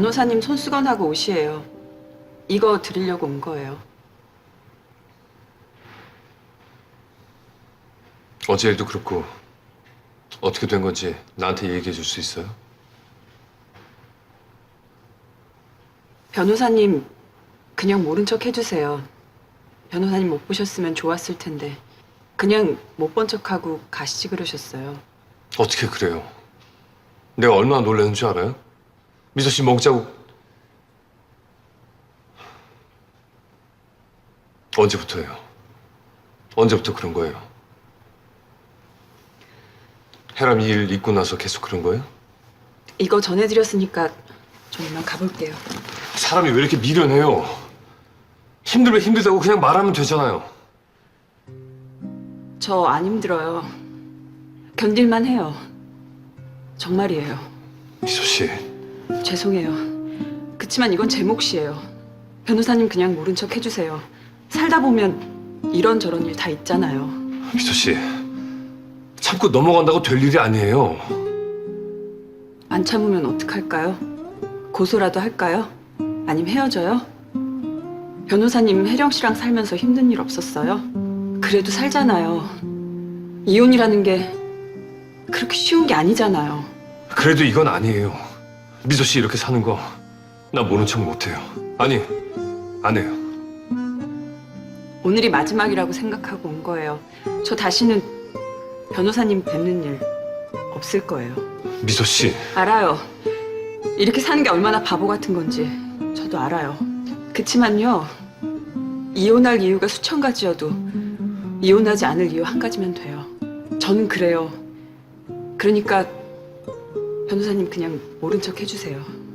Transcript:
변호사님 손수건하고 옷이에요. 이거 드리려고 온 거예요. 어제 일도 그렇고 어떻게 된 건지 나한테 얘기해 줄 수 있어요? 변호사님 그냥 모른 척 해주세요. 변호사님 못 보셨으면 좋았을 텐데 그냥 못 본 척하고 가시지 그러셨어요. 어떻게 그래요? 내가 얼마나 놀라는 줄 알아요? 미소 씨 멍자국 언제부터예요? 언제부터 그런 거예요? 해람 이 일 있고 나서 계속 그런 거예요? 이거 전해드렸으니까 좀 이만 가볼게요. 사람이 왜 이렇게 미련해요? 힘들면 힘들다고 그냥 말하면 되잖아요. 저 안 힘들어요. 견딜만 해요. 정말이에요. 미소 씨, 죄송해요. 그치만 이건 제 몫이에요. 변호사님 그냥 모른 척 해주세요. 살다 보면 이런저런 일 다 있잖아요. 미소 씨, 참고 넘어간다고 될 일이 아니에요. 안 참으면 어떡할까요? 고소라도 할까요? 아님 헤어져요? 변호사님 혜령 씨랑 살면서 힘든 일 없었어요? 그래도 살잖아요. 이혼이라는 게 그렇게 쉬운 게 아니잖아요. 그래도 이건 아니에요. 미소 씨 이렇게 사는 거 나 모른 척 못해요. 아니, 안 해요. 오늘이 마지막이라고 생각하고 온 거예요. 저 다시는 변호사님 뵙는 일 없을 거예요. 미소 씨, 알아요. 이렇게 사는 게 얼마나 바보 같은 건지 저도 알아요. 그치만요, 이혼할 이유가 수천 가지여도 이혼하지 않을 이유 한 가지면 돼요. 저는 그래요. 그러니까 변호사님 그냥 모른 척 해주세요.